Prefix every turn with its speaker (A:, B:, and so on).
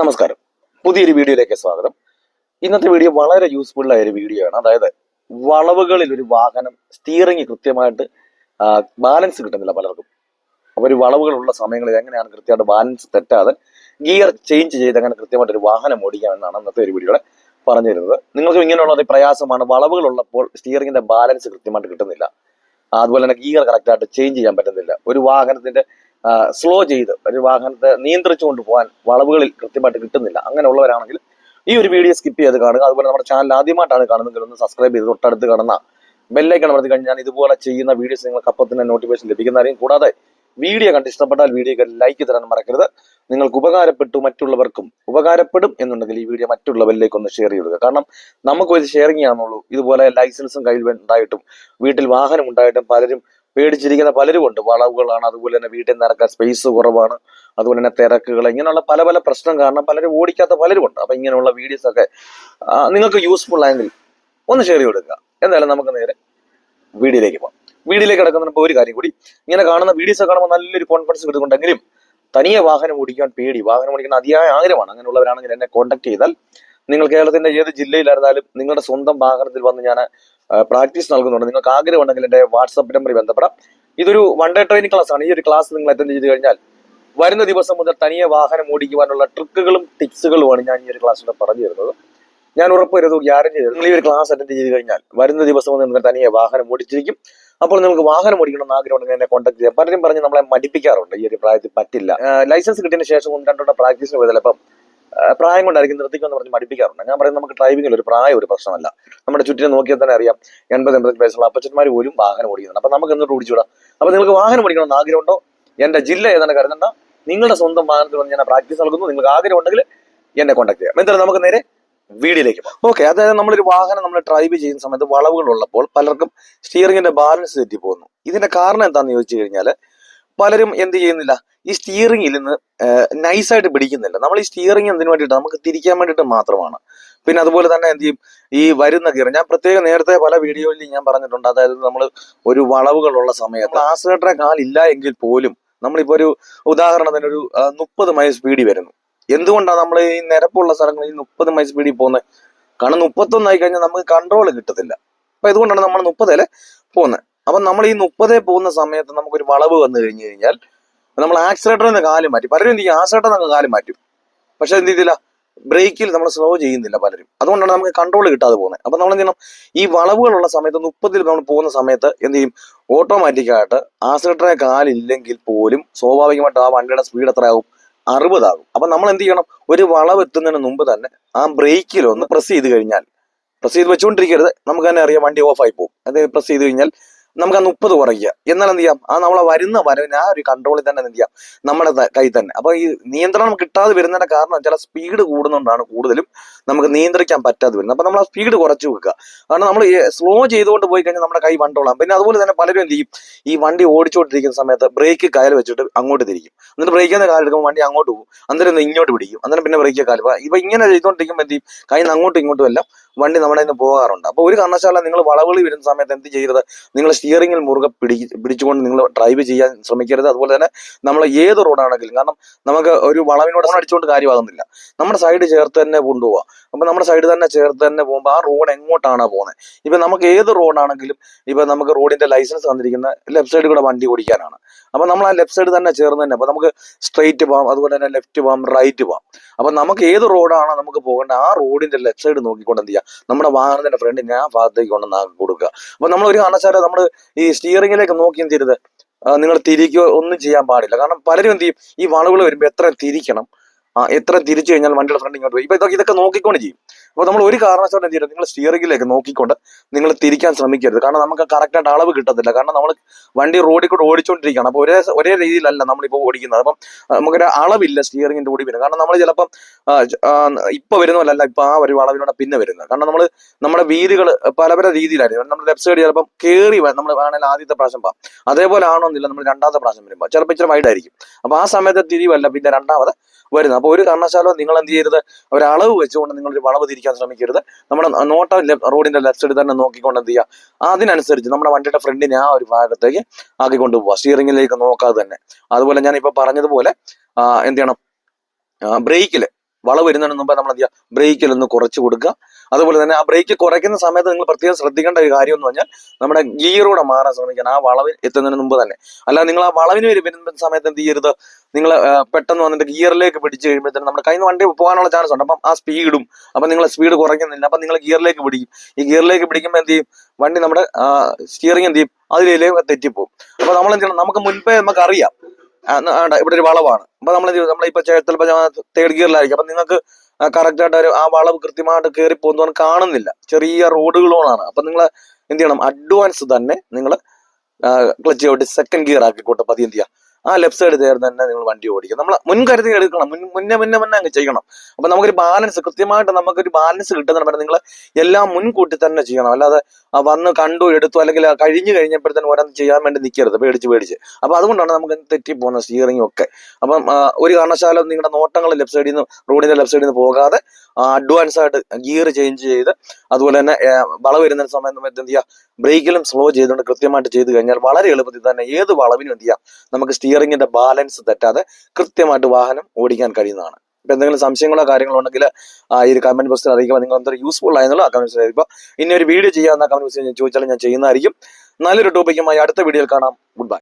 A: നമസ്കാരം. പുതിയൊരു വീഡിയോയിലേക്ക് സ്വാഗതം. ഇന്നത്തെ വീഡിയോ വളരെ യൂസ്ഫുൾ ആയ ഒരു വീഡിയോ ആണ്. അതായത് വളവുകളിൽ ഒരു വാഹനം സ്റ്റിയറിംഗ് കൃത്യമായിട്ട് ബാലൻസ് കിട്ടുന്നില്ല പലർക്കും. അപ്പോൾ ഒരു വളവുകളുള്ള സമയങ്ങളിൽ എങ്ങനെയാണ് കൃത്യമായിട്ട് ബാലൻസ് തെറ്റാതെ ഗിയർ ചേഞ്ച് ചെയ്ത് അങ്ങനെ കൃത്യമായിട്ട് ഒരു വാഹനം ഓടിക്കാമെന്നാണ് ഇന്നത്തെ ഒരു വീഡിയോയുടെ പറഞ്ഞു തരുന്നത്. നിങ്ങൾക്ക് ഇങ്ങനെയുള്ള ഒരു പ്രയാസമാണ്. വളവുകളുള്ളപ്പോൾ സ്റ്റിയറിംഗിന്റെ ബാലൻസ് കൃത്യമായിട്ട് കിട്ടുന്നില്ല. അതുപോലെ തന്നെ ഗിയർ കറക്റ്റായിട്ട് ചേഞ്ച് ചെയ്യാൻ പറ്റുന്നില്ല. ഒരു വാഹനത്തിന്റെ സ്ലോ ചെയ്ത് ഒരു വാഹനത്തെ നിയന്ത്രിച്ചുകൊണ്ട് പോകാൻ വളവുകളിൽ കൃത്യമായിട്ട് കിട്ടുന്നില്ല. അങ്ങനെയുള്ളവരാണെങ്കിൽ ഈ ഒരു വീഡിയോ സ്കിപ്പ് ചെയ്ത് കാണുക. അതുപോലെ നമ്മുടെ ചാനൽ ആദ്യമായിട്ടാണ് കാണുന്നതെങ്കിൽ ഒന്ന് സബ്സ്ക്രൈബ് ചെയ്ത് തൊട്ടടുത്ത് കാണുന്ന ബെല്ലൈക്കൺ അമർത്തി കഴിഞ്ഞാൽ ഞാൻ ഇതുപോലെ ചെയ്യുന്ന വീഡിയോസ് നിങ്ങൾക്ക് അപ്പം തന്നെ നോട്ടിഫിക്കേഷൻ ലഭിക്കുന്നതായിരിക്കും കൂടാതെ വീഡിയോ കണ്ട് ഇഷ്ടപ്പെട്ടാൽ വീഡിയോക്ക് ലൈക്ക് തരാൻ മറക്കരുത്. നിങ്ങൾക്ക് ഉപകാരപ്പെട്ടു മറ്റുള്ളവർക്കും ഉപകാരപ്പെടും എന്നുണ്ടെങ്കിൽ ഈ വീഡിയോ മറ്റുള്ളവരിലേക്ക് ഒന്ന് ഷെയർ ചെയ്തു കാരണം നമുക്കൊരു ഷെയറിംഗ് ആണെന്നുള്ളൂ ഇതുപോലെ ലൈസൻസും കയ്യിൽ ഉണ്ടായിട്ടും വീട്ടിൽ വാഹനം ഉണ്ടായിട്ടും പലരും പേടിച്ചിരിക്കുന്ന പലരും ഉണ്ട്. വളവുകളാണ് അതുപോലെ തന്നെ വീട്ടിൽ നിന്ന് ഇറക്കാൻ സ്പേസ് കുറവാണ് അതുപോലെ തന്നെ തിരക്കുകൾ ഇങ്ങനെയുള്ള പല പല പ്രശ്നം കാരണം പലരും ഓടിക്കാത്ത പലരും ഉണ്ട്. അപ്പൊ ഇങ്ങനെയുള്ള വീഡിയോസ് ഒക്കെ നിങ്ങൾക്ക് യൂസ്ഫുൾ ആയെങ്കിൽ ഒന്ന് ഷെയർ കൊടുക്കുക എന്തായാലും നമുക്ക് നേരെ വീഡിയോയിലേക്ക് പോകാം. വീഡിയോയിലേക്ക് കിടക്കുന്നതിന് ഒരു കാര്യം കൂടി. ഇങ്ങനെ കാണുന്ന വീഡിയോസ് കാണുമ്പോൾ നല്ലൊരു കോൺഫിഡൻസ് കിട്ടുന്നുണ്ടെങ്കിലും തനിയെ വാഹനം ഓടിക്കാൻ പേടി. വാഹനം ഓടിക്കുന്ന അതിയായ ആഗ്രഹമാണ്. അങ്ങനെയുള്ളവരാണെങ്കിൽ എന്നെ കോൺടാക്ട് ചെയ്താൽ നിങ്ങൾ കേരളത്തിന്റെ ഏത് ജില്ലയിലായിരുന്നാലും നിങ്ങളുടെ സ്വന്തം വാഹനത്തിൽ വന്ന് ഞാൻ പ്രാക്ടീസ് നൽകുന്നുണ്ട്. നിങ്ങൾക്ക് ആഗ്രഹം ഉണ്ടെങ്കിൽ എന്റെ വാട്സപ്പ് നമ്പറിൽ ബന്ധപ്പെടാം. ഇതൊരു വൺ ഡേ ട്രെയിനിങ് ക്ലാസ് ആണ്. ഈ ഒരു ക്ലാസ് നിങ്ങൾ അറ്റൻഡ് ചെയ്ത് കഴിഞ്ഞാൽ വരുന്ന ദിവസം മുതൽ തനിയെ വാഹനം ഓടിക്കുവാനുള്ള ട്രിക്കുകളും ടിപ്സുകളുമാണ് ഞാൻ ഈ ഒരു ക്ലാസ്സിലൂടെ പറഞ്ഞു തരുന്നത്. ഞാൻ ഉറപ്പ് വരുന്നത് ഗ്യാരണ്ടി നിങ്ങൾ ഈ ഒരു ക്ലാസ് അറ്റൻഡ് ചെയ്ത് കഴിഞ്ഞാൽ വരുന്ന ദിവസം മുതൽ നിങ്ങൾ തനിയെ വാഹനം ഓടിച്ചിരിക്കും. അപ്പോൾ നിങ്ങൾക്ക് വാഹനം ഓടിക്കണം എന്ന് ആഗ്രഹം എന്നെ കോൺടാക്ട് ചെയ്യാം പലരും പറഞ്ഞ് നമ്മളെ മടിപ്പിക്കാറുണ്ട്. ഈ ഒരു പ്രായത്തിൽ പറ്റില്ല. ലൈസൻസ് കിട്ടിയതിന് ശേഷം ഒന്ന് രണ്ടോടെ പ്രാക്ടീസിന് പോയതല്ല? അപ്പം പ്രായം കൊണ്ടായിരിക്കും നിർത്തിക്കുമെന്ന് പറഞ്ഞ് മടിപ്പിക്കാറുണ്ട്. ഞാൻ പറയുന്നത് നമുക്ക് ഡ്രൈവിംഗിൽ ഒരു പ്രായം ഒരു പ്രശ്നമല്ല. നമ്മുടെ ചുറ്റിനെ നോക്കിയാൽ തന്നെ അറിയാം എൺപത് എൺപത്തഞ്ച് വയസ്സുള്ള അപ്പച്ചന്മാർ പോലും വാഹനം ഓടിക്കുന്നുണ്ട്. അപ്പൊ നമുക്ക് എന്നിട്ട് ഓടിച്ചുകൂടാ? അപ്പൊ നിങ്ങൾക്ക് വാഹനം ഓടിക്കണം എന്ന് ആഗ്രഹമുണ്ടോ? എന്റെ ജില്ല ഏതാണ് കരുതണ്ട. നിങ്ങളുടെ സ്വന്തം വാഹനത്തിൽ വന്ന് ഞാൻ പ്രാക്ടീസ് നൽകുന്നു. നിങ്ങൾക്ക് ആഗ്രഹം ഉണ്ടെങ്കിൽ എന്നെ കോൺടാക്ട് ചെയ്യാം. എന്തായാലും നമുക്ക് നേരെ വീടിലേക്ക് ഓക്കെ അതായത് നമ്മളൊരു വാഹനം നമ്മൾ ഡ്രൈവ് ചെയ്യുന്ന സമയത്ത് വളവുകൾ ഉള്ളപ്പോൾ പലർക്കും സ്റ്റിയറിംഗിന്റെ ബാലൻസ് തെറ്റി പോകുന്നു ഇതിന്റെ കാരണം എന്താണെന്ന് ചോദിച്ചു കഴിഞ്ഞാൽ പലരും എന്ത് ചെയ്യുന്നില്ല ഈ സ്റ്റിയറിംഗിൽ നിന്ന് നൈസായിട്ട് പിടിക്കുന്നില്ല. നമ്മൾ ഈ സ്റ്റിയറിംഗ് എന്തിനു വേണ്ടിയിട്ട്? നമുക്ക് തിരിക്കാൻ വേണ്ടിയിട്ട് മാത്രമാണ്. പിന്നെ അതുപോലെ തന്നെ എന്ത് ചെയ്യും? ഈ വരുന്ന ഗിയർ ഞാൻ പ്രത്യേകം നേരത്തെ പല വീഡിയോയിലും ഞാൻ പറഞ്ഞിട്ടുണ്ട്. അതായത് നമ്മൾ ഒരു വളവുകളുള്ള സമയത്ത് ആക്സിലേറ്ററെ കാലില്ല എങ്കിൽ പോലും നമ്മളിപ്പോ ഒരു ഉദാഹരണത്തിന് ഒരു മുപ്പത് മൈൽ സ്പീഡിൽ വരുന്നു. എന്തുകൊണ്ടാണ് നമ്മൾ ഈ നിരപ്പുള്ള സ്ഥലങ്ങളിൽ മുപ്പത് മൈൽ സ്പീഡിൽ പോകുന്നത്? കാരണം മുപ്പത്തൊന്നായി കഴിഞ്ഞാൽ നമുക്ക് കൺട്രോൾ കിട്ടത്തില്ല. അപ്പൊ ഇതുകൊണ്ടാണ് നമ്മൾ മുപ്പതല്ലേ പോകുന്നത്. അപ്പൊ നമ്മൾ ഈ മുപ്പതേ പോകുന്ന സമയത്ത് നമുക്കൊരു വളവ് വന്നു കഴിഞ്ഞു കഴിഞ്ഞാൽ നമ്മൾ ആക്സിലേറ്ററിൽ നിന്ന് കാൽ മാറ്റി. പലരും എന്ത് ചെയ്യും? നിന്ന് കാൽ മാറ്റും. പക്ഷെ എന്ത് ചെയ്തില്ല? ബ്രേക്കിൽ നമ്മൾ സ്ലോ ചെയ്യുന്നില്ല പലരും. അതുകൊണ്ടാണ് നമുക്ക് കൺട്രോൾ കിട്ടാതെ പോകുന്നത്. അപ്പൊ നമ്മൾ എന്ത് ചെയ്യണം? ഈ വളവുകളുള്ള സമയത്ത് മുപ്പതിൽ നമ്മൾ പോകുന്ന സമയത്ത് എന്ത് ചെയ്യും? ഓട്ടോമാറ്റിക്കായിട്ട് ആക്സിലേറ്ററെ കാലില്ലെങ്കിൽ പോലും സ്വാഭാവികമായിട്ട് ആ വണ്ടിയുടെ സ്പീഡ് എത്രയാകും? അറുപതാകും. അപ്പൊ നമ്മൾ എന്ത് ചെയ്യണം? ഒരു വളവ് എത്തുന്നതിന് മുമ്പ് തന്നെ ആ ബ്രേക്കിൽ ഒന്ന് പ്രസ് ചെയ്ത് കഴിഞ്ഞാൽ പ്രസ് ചെയ്ത് വെച്ചുകൊണ്ടിരിക്കരുത്. നമുക്ക് തന്നെ അറിയാം വണ്ടി ഓഫായി പോകും. അതായത് പ്രസ് ചെയ്ത് കഴിഞ്ഞാൽ നമുക്ക് ആ മുപ്പത് കുറയ്ക്കുക എന്നാൽ എന്ത് ചെയ്യാം? ആ നമ്മളെ വരുന്ന വരവിന് ആ ഒരു കൺട്രോളിൽ തന്നെ എന്ത് ചെയ്യാം? നമ്മുടെ കൈ തന്നെ. അപ്പൊ ഈ നിയന്ത്രണം കിട്ടാതെ വരുന്നതിന്റെ കാരണം ചില സ്പീഡ് കൂടുന്നതുകൊണ്ടാണ് കൂടുതലും നമുക്ക് നിയന്ത്രിക്കാൻ പറ്റാതെ വരുന്നത്. അപ്പൊ നമ്മൾ ആ സ്പീഡ് കുറച്ചു വെക്കുക. കാരണം നമ്മൾ സ്ലോ ചെയ്തുകൊണ്ട് പോയി കഴിഞ്ഞാൽ നമ്മുടെ കൈ വണ്ടോളാം. പിന്നെ അതുപോലെ തന്നെ പലരും എന്ത് ചെയ്യും? ഈ വണ്ടി ഓടിച്ചുകൊണ്ടിരിക്കുന്ന സമയത്ത് ബ്രേക്ക് കയൽ വെച്ചിട്ട് അങ്ങോട്ട് തിരിക്കും. എന്നിട്ട് ബ്രേക്കിൽ നിന്ന് കാലെടുക്കുമ്പോൾ വണ്ടി അങ്ങോട്ട് പോകും. അന്നേരം ഇങ്ങോട്ട് പിടിക്കും. അന്നേരം പിന്നെ ബ്രേക്ക് കാലം പോകും. ഇപ്പൊ ഇങ്ങനെ ചെയ്തുകൊണ്ടിരിക്കുമ്പോൾ എന്ത് ചെയ്യും? കൈ അങ്ങോട്ടും ഇങ്ങോട്ടും എല്ലാം വണ്ടി നമ്മുടെ നിന്ന് പോകാറുണ്ട്. അപ്പൊ ഒരു കാരണവശാല നിങ്ങൾ വളവുകളിൽ വരുന്ന സമയത്ത് എന്ത് ചെയ്യരുത്? നിങ്ങൾ സ്റ്റിയറിംഗിൽ മുറുകെ പിടി പിടിച്ചുകൊണ്ട് നിങ്ങൾ ഡ്രൈവ് ചെയ്യാൻ ശ്രമിക്കരുത്. അതുപോലെ തന്നെ നമ്മൾ ഏത് റോഡാണെങ്കിലും കാരണം നമുക്ക് ഒരു വളവിനോട് അടിച്ചുകൊണ്ട് കാര്യമാകുന്നില്ല. നമ്മുടെ സൈഡ് ചേർത്ത് തന്നെ കൊണ്ടുപോവാം. അപ്പൊ നമ്മുടെ സൈഡ് തന്നെ ചേർത്ത് തന്നെ പോകുമ്പോൾ ആ റോഡ് എങ്ങോട്ടാണ് പോകുന്നത് ഇപ്പൊ നമുക്ക് ഏത് റോഡാണെങ്കിലും ഇപ്പൊ നമുക്ക് റോഡിന്റെ ലൈസൻസ് തന്നിരിക്കുന്ന ലെഫ്റ്റ് സൈഡിൽ കൂടെ വണ്ടി ഓടിക്കാനാണ്. അപ്പൊ നമ്മൾ ആ ലെഫ്റ്റ് സൈഡ് തന്നെ ചേർന്ന് തന്നെ അപ്പൊ നമുക്ക് സ്ട്രെയിറ്റ് പോകാം അതുപോലെ തന്നെ ലെഫ്റ്റ് പോകാം റൈറ്റ് പോകാം അപ്പൊ നമുക്ക് ഏത് റോഡാണോ നമുക്ക് പോകേണ്ടത് ആ റോഡിന്റെ ലെഫ്റ്റ് സൈഡ് നോക്കിക്കൊണ്ട് എന്ത് ചെയ്യാം നമ്മുടെ വാഹനത്തിന്റെ ഫ്രണ്ടിനെ ആ ഭാഗത്തേക്ക് കൊണ്ടുവന്ന് കൊടുക്കുക. അപ്പൊ നമ്മൾ ഒരു കാരണവശാലും നമ്മൾ ഈ സ്റ്റിയറിംഗിലേക്ക് നോക്കി എന്ത് ചെയ്യരുത്? നിങ്ങൾ തിരിക്കുകയോ ഒന്നും ചെയ്യാൻ പാടില്ല. കാരണം പലരും എന്ത് ചെയ്യും? ഈ വളവുകൾ വരുമ്പോൾ എത്ര തിരിക്കണം. എത്ര തിരിച്ചു കഴിഞ്ഞാൽ വണ്ടിയുടെ ഫ്രണ്ട് ഇങ്ങോട്ട് പോയി. ഇപ്പൊ ഇതൊക്കെ ഇതൊക്കെ നോക്കിക്കൊണ്ട് ചെയ്യും. അപ്പൊ നമ്മൾ ഒരു കാരണവശാലും എന്ത് നിങ്ങൾ സ്റ്റിയറിംഗിലേക്ക് നോക്കിക്കൊണ്ട് നിങ്ങൾ തിരിക്കാൻ ശ്രമിക്കരുത്. കാരണം നമുക്ക് കറക്റ്റായിട്ട് അളവ് കിട്ടത്തില്ല. കാരണം നമ്മൾ വണ്ടി റോഡിൽ കൂടെ ഓടിച്ചോണ്ടിരിക്കുകയാണ്. അപ്പൊ ഒരേ ഒരേ രീതിയിലല്ല നമ്മളിപ്പോൾ ഓടിക്കുന്നത്. അപ്പം നമുക്കൊരു അളവില്ല സ്റ്റിയറിംഗിന്റെ ഓടി വരുന്നത് കാരണം നമ്മൾ ചിലപ്പം ഇപ്പൊ വരുന്നതല്ല ഇപ്പൊ ആ ഒരു അളവിലൂടെ പിന്നെ വരുന്നത്. കാരണം നമ്മൾ നമ്മുടെ വീലുകൾ പല പല രീതിയിലായിരിക്കും നമ്മൾ ലെഫ്റ്റ് സൈഡ് ചിലപ്പം കയറി നമ്മൾ വേണമെങ്കിൽ ആദ്യത്തെ പ്രാവശ്യം പോകാം അതേപോലെ ആണോന്നില്ല നമ്മൾ രണ്ടാമത്തെ പ്രാവശ്യം വരുമ്പോൾ ചിലപ്പോൾ ഇച്ചിരി വൈഡായിരിക്കും അപ്പൊ ആ സമയത്ത് തിരിവല്ല പിന്നെ രണ്ടാമത് വരുന്നത്. അപ്പോൾ ഒരു കാരണവശാലോ നിങ്ങൾ എന്ത് ചെയ്യരുത്? ഒരളവ് വെച്ചുകൊണ്ട് നിങ്ങൾ ഒരു വളവ് തിരിക്കാൻ ശ്രമിക്കരുത്. നമ്മുടെ നോട്ട റോഡിന്റെ ലെഫ്റ്റ് സൈഡ് തന്നെ നോക്കിക്കൊണ്ട് എന്ത് ചെയ്യുക? അതിനനുസരിച്ച് നമ്മുടെ വണ്ടിയുടെ ഫ്രണ്ടിനെ ആ ഒരു ഭാഗത്തേക്ക് ആക്കി കൊണ്ടുപോവുക സ്റ്റിയറിംഗിലേക്ക് നോക്കാതെ തന്നെ. അതുപോലെ ഞാൻ ഇപ്പൊ പറഞ്ഞതുപോലെ എന്ത് ചെയ്യണം? ബ്രേക്കിൽ വളവ് വരുന്നതിന് മുമ്പ് നമ്മൾ എന്ത് ബ്രേക്കിൽ ഒന്ന് കുറച്ച് കൊടുക്കുക. അതുപോലെ തന്നെ ആ ബ്രേക്ക് കുറയ്ക്കുന്ന സമയത്ത് നിങ്ങൾ പ്രത്യേകം ശ്രദ്ധിക്കേണ്ട ഒരു കാര്യം എന്ന് പറഞ്ഞാൽ നമ്മുടെ ഗിയറൂടെ മാറാൻ ശ്രമിക്കണം. ആ വളവിൽ എത്തുന്നതിന് മുമ്പ് തന്നെ. അല്ല നിങ്ങൾ ആ വളവിന് വരും വരുന്ന സമയത്ത് എന്ത് ചെയ്യരുത്? നിങ്ങൾ പെട്ടെന്ന് വന്നിട്ട് ഗിയറിലേക്ക് പിടിച്ച് കഴിയുമ്പോഴത്തേനും നമ്മുടെ കയ്യിൽ നിന്ന് വണ്ടി പോകാനുള്ള ചാൻസ് ഉണ്ട്. അപ്പം ആ സ്പീഡും അപ്പം നിങ്ങൾ സ്പീഡ് കുറയ്ക്കുന്നില്ല. അപ്പം നിങ്ങൾ ഗിയറിലേക്ക് പിടിക്കും. ഈ ഗിയറിലേക്ക് പിടിക്കുമ്പോൾ എന്ത് ചെയ്യും? വണ്ടി നമ്മുടെ സ്റ്റിയറിംഗ് എന്ത് ചെയ്യും? അതിലേക്ക് തെറ്റിപ്പോകും അപ്പോൾ നമ്മൾ എന്ത് ചെയ്യണം? നമുക്ക് മുൻപേ നമുക്ക് അറിയാം ഇവിടെ ഒരു വളവാണ്. അപ്പൊ നമ്മൾ നമ്മളിപ്പോ ചിലപ്പോ തേർഡ് ഗിയറിലായിരിക്കും അപ്പൊ നിങ്ങൾക്ക് കറക്റ്റ് ആയിട്ട് ഒരു ആ വളവ് കൃത്യമായിട്ട് കയറി പോകുന്നതാണ് കാണുന്നില്ല. ചെറിയ റോഡുകളോടാണ് അപ്പൊ നിങ്ങൾ എന്ത് ചെയ്യണം? അഡ്വാൻസ് തന്നെ നിങ്ങൾ ക്ലച്ച് ചവിട്ടി സെക്കൻഡ് ഗിയർ ആക്കിക്കോട്ടെ പതി എന്ത് ചെയ്യുക ആ ലെഫ്റ്റ് സൈഡ് ചേർന്ന് തന്നെ നിങ്ങൾ വണ്ടി ഓടിക്കുക നമ്മൾ മുൻകരുതി എടുക്കണം. മുൻ മുന്നേ മുന്നേ മുന്നേ അങ്ങ് ചെയ്യണം. അപ്പൊ നമുക്കൊരു ബാലൻസ് കൃത്യമായിട്ട് നമുക്കൊരു ബാലൻസ് കിട്ടുന്ന നിങ്ങൾ എല്ലാം മുൻകൂട്ടി തന്നെ ചെയ്യണം. അല്ലാതെ വന്ന് കണ്ടു എടുത്തു അല്ലെങ്കിൽ കഴിഞ്ഞു കഴിഞ്ഞപ്പോഴത്തേനും ഓരോന്ന് ചെയ്യാൻ വേണ്ടി നിൽക്കരുത് പേടിച്ച് പേടിച്ച്. അപ്പൊ അതുകൊണ്ടാണ് നമുക്ക് തെറ്റി പോകുന്നത് സ്റ്റിയറിംഗ് ഒക്കെ. അപ്പം ഒരു കാരണവശാലും നിങ്ങളുടെ നോട്ടങ്ങൾ ലെഫ്റ്റ് സൈഡിൽ നിന്ന് റോഡിന്റെ ലെഫ്റ്റ് സൈഡിൽ നിന്ന് പോകാതെ അഡ്വാൻസ് ആയിട്ട് ഗിയർ ചേഞ്ച് ചെയ്ത് അതുപോലെ തന്നെ വളവ് വരുന്ന സമയത്ത് എന്ത് ചെയ്യുക ബ്രേക്കിലും സ്ലോ ചെയ്തുകൊണ്ട് കൃത്യമായിട്ട് ചെയ്ത് കഴിഞ്ഞാൽ വളരെ എളുപ്പത്തിൽ തന്നെ ഏത് വളവിനും എന്ത് ചെയ്യാം? നമുക്ക് സ്റ്റിയറിങ്ങിന്റെ ബാലൻസ് തെറ്റാതെ കൃത്യമായിട്ട് വാഹനം ഓടിക്കാൻ കഴിയുന്നതാണ്. ഇപ്പൊ എന്തെങ്കിലും സംശയങ്ങളോ കാര്യങ്ങളോ ഉണ്ടെങ്കിൽ ഈ ഒരു കമന്റ് ബോക്സിൽ അറിയിക്കുക നിങ്ങൾ എന്തൊരു യൂസ്ഫുൾ ആയെന്നുള്ള ആ കമന്റ് ബോക്സിൽ അറിയിക്കുക. ഇനി ഒരു വീഡിയോ ചെയ്യാവുന്ന കമന്റ് ബോക്സിൽ ചോദിച്ചാൽ ഞാൻ ചെയ്യുന്നതായിരിക്കും. നല്ലൊരു ടോപ്പിക്കുമായി അടുത്ത വീഡിയോയിൽ കാണാം. Good bye